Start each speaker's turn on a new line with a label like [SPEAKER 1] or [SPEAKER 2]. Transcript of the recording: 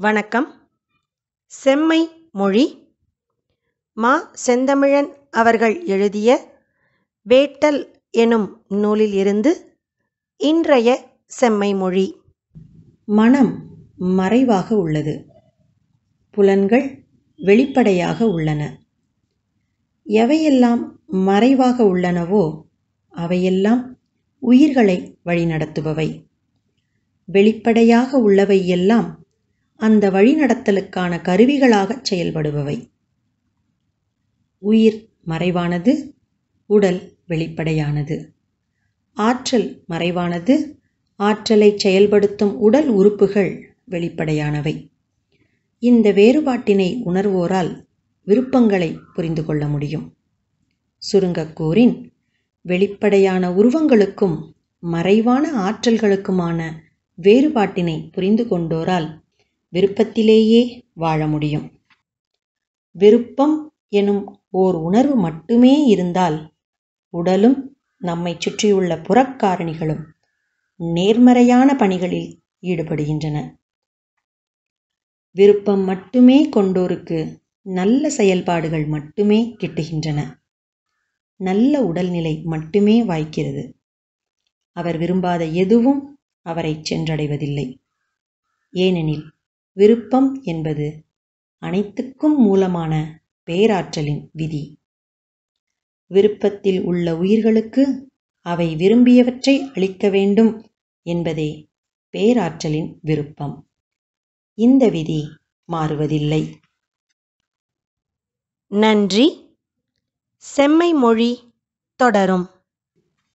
[SPEAKER 1] வணக்கம். செம்மை மொழி. மா. செந்தமிழன் அவர்கள் எழுதிய வேட்டல் எனும் நூலில் இருந்து இன்றைய செம்மை மொழி.
[SPEAKER 2] மனம் மறைவாக உள்ளது. புலன்கள் வெளிப்படையாக உள்ளன. எவையெல்லாம் மறைவாக உள்ளனவோ அவையெல்லாம் உயிர்களை வழிநடத்துபவை. வெளிப்படையாக உள்ளவை எல்லாம் அந்த வழிநடத்தலுக்கான கருவிகளாகச் செயல்படுபவை. உயிர் மறைவானது உடல் வெளிப்படையானது. ஆற்றல் மறைவானது ஆற்றலை செயல்படுத்தும் உடல் உறுப்புகள் வெளிப்படையானவை. இந்த வேறுபாட்டினை உணர்வோரால் விருப்பங்களை புரிந்து கொள்ள முடியும். சுருங்கக்கூறின் வெளிப்படையான உருவங்களுக்கும் மறைவான ஆற்றல்களுக்குமான வேறுபாட்டினை புரிந்து கொண்டோரால் விருப்பத்திலேயே வாழ முடியும். விருப்பம் எனும் ஓர் உணர்வு மட்டுமே இருந்தால் உடலும் நம்மை சுற்றியுள்ள புறக்காரணிகளும் நேர்மறையான பணிகளில் ஈடுபடுகின்றன. விருப்பம் மட்டுமே கொண்டோருக்கு நல்ல செயல்பாடுகள் மட்டுமே கிட்டுகின்றன. நல்ல உடல்நிலை மட்டுமே வாய்க்கிறது. அவர் விரும்பாத எதுவும் அவரை சென்றடைவதில்லை. ஏனெனில் விருப்பம் என்பது அனைத்துக்கும் மூலமான பேராற்றலின் விதி. விருப்பத்தில் உள்ள உயிர்களுக்கு அவை விரும்பியவற்றை அளிக்க வேண்டும் என்பதே பேராற்றலின் விருப்பம். இந்த விதி மாறுவதில்லை.
[SPEAKER 1] நன்றி. செம்மை மொழி தொடரும்.